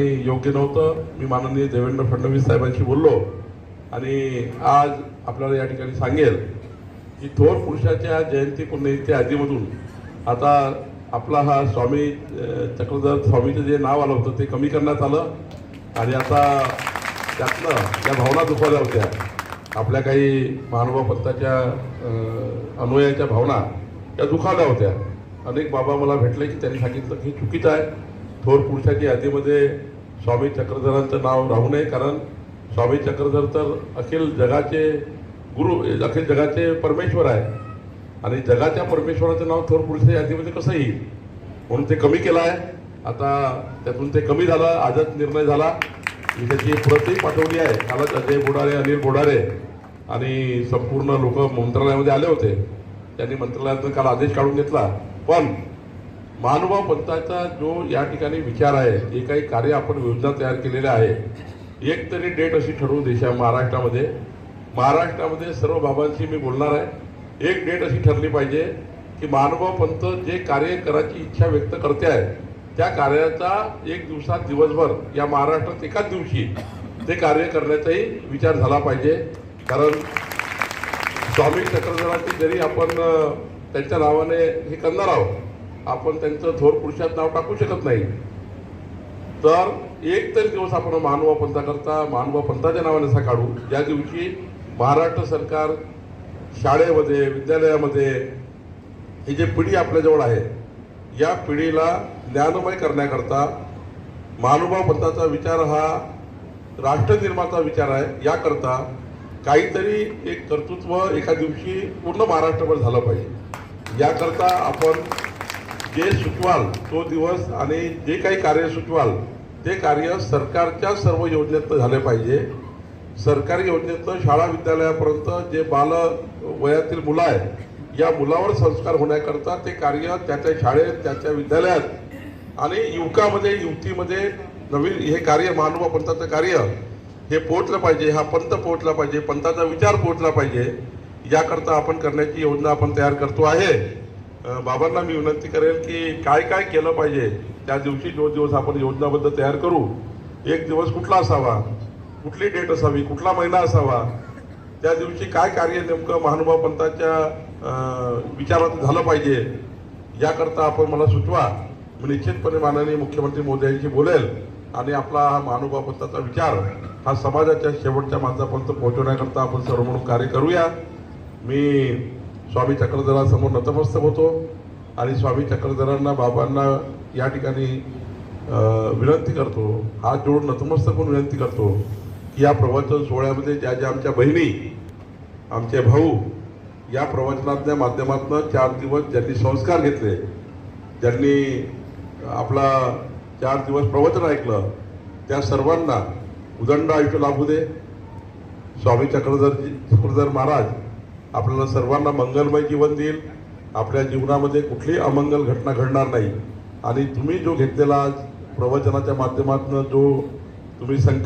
योग्य नव्हतं. मी माननीय देवेंद्र फडणवीस साहेबांशी बोललो आणि आज आपल्याला या ठिकाणी सांगेल की थोर पुरुषाच्या जयंती पुण्यतिथी आधीमधून आता आपला हा स्वामी चक्रधर स्वामीचं जे नाव आलं होतं ते कमी करण्यात आलं आणि आता त्यातनं या भावना दुखवल्या होत्या. आपल्या काही महानुभाव पंथाच्या अनुयायाच्या भावना त्या दुखावल्या होत्या. अनेक बाबा मला भेटले की त्यांनी सांगितलं की चुकीचं आहे. थोर पुरुषाच्या यादीमध्ये स्वामी चक्रधरांचं नाव राहू नये कारण स्वामी चक्रधर तर अखिल जगाचे गुरु अखिल जगाचे परमेश्वर आहे आणि जगाच्या परमेश्वराचं नाव थोर पुरुषाच्या यादीमध्ये कसं येईल? म्हणून ते कमी केलं आहे. आता त्यातून ते कमी झालं आजच निर्णय झाला. मी त्याची प्रतही पाठवली आहे. कालच अजय बोडारे अनिल बोडारे आणि संपूर्ण लोक मंत्रालयामध्ये आले होते. त्यांनी मंत्रालयातून काल आदेश काढून घेतला. पण महानुभाव पंथाचा जो या ठिकाणी विचार आहे जे काही कार्य आपण योजना तयार केलेल्या आहे एक तरी डेट अशी ठरवू देशा महाराष्ट्रामध्ये. महाराष्ट्रामध्ये सर्व बाबांशी मी बोलणार आहे. एक डेट अशी ठरली पाहिजे की महानुभाव पंत जे कार्य करायची इच्छा व्यक्त करते आहे त्या कार्याचा एक दिवसात दिवसभर या महाराष्ट्रात एकाच दिवशी ते कार्य करण्याचाही विचार झाला पाहिजे. कारण स्वामी चक्रधराची जरी आपण त्यांच्या नावाने हे करणार आहोत आपण त्यांचं थोर पुरुषात नाव टाकू शकत नाही. तर एक तरी दिवस आपण महानुभाव पंथाकरता महानुभाव पंथाच्या नावाने असा काढू. ज्या दिवशी महाराष्ट्र सरकार शाळेमध्ये विद्यालयामध्ये ही जी पिढी आपल्याजवळ आहे या पिढीला ज्ञानमय करण्याकरता महानुभाव पंथाचा विचार हा राष्ट्रनिर्माचा विचार आहे. याकरता काहीतरी एक कर्तृत्व एका दिवशी पूर्ण महाराष्ट्रभर झालं पाहिजे. याकरता आपण जे सुचवाल तो दिवस आणि जे काही कार्य सुचवाल ते कार्य सरकारच्या सर्व योजनेतनं झाले पाहिजे. सरकारी योजनेतनं शाळा विद्यालयापर्यंत जे बाल वयातील मुलं आहेत या मुलावर संस्कार होण्याकरता ते कार्य त्याच्या शाळेत त्याच्या विद्यालयात आणि युवकामध्ये युवतीमध्ये नवीन हे कार्य मानव पंथाचं कार्य हे पोहोचलं पाहिजे हा पंथ पोहोचला पाहिजे पंथाचा विचार पोहोचला पाहिजे. याकरता आपण करण्याची योजना आपण तयार करतो आहे. बाबांना मी विनंती करेल की काय काय केलं पाहिजे त्या दिवशी जो दिवस आपण योजनाबद्ध तयार करू एक दिवस कुठला असावा कुठली डेट असावी कुठला महिना असावा त्या दिवशी काय कार्य नेमकं महानुभाव पंतांच्या विचारात झालं पाहिजे याकरता आपण मला सुचवा. मी निश्चितपणे माननीय मुख्यमंत्री मोदी यांची बोलेल आणि आपला हा महानुभाव पंताचा विचार हा समाजाच्या शेवटच्या माणसापर्यंत पोहोचवण्याकरता आपण सर्व म्हणून कार्य करूया. मी स्वामी चक्रधरासमोर नतमस्तक होतो आणि स्वामी चक्रधरांना बाबांना या ठिकाणी विनंती करतो हात जोडून नतमस्तक होऊन विनंती करतो की या प्रवचन सोहळ्यामध्ये ज्या ज्या आमच्या बहिणी आमचे भाऊ या प्रवचनातल्या माध्यमातून चार दिवस ज्यांनी संस्कार घेतले ज्यांनी आपला चार दिवस प्रवचन ऐकलं त्या सर्वांना उदंड आयुष्य लाभू दे. स्वामी चक्रधर चक्रधर महाराज आपल्याला सर्वांना मंगलमय जीवन देईल. आपल्या जीवनामध्ये कुठली अमंगल घटना घडणार नाही. आणि तुम्ही जो घेतलेला आज प्रवचनाच्या माध्यमातून जो तुम्ही संकल्प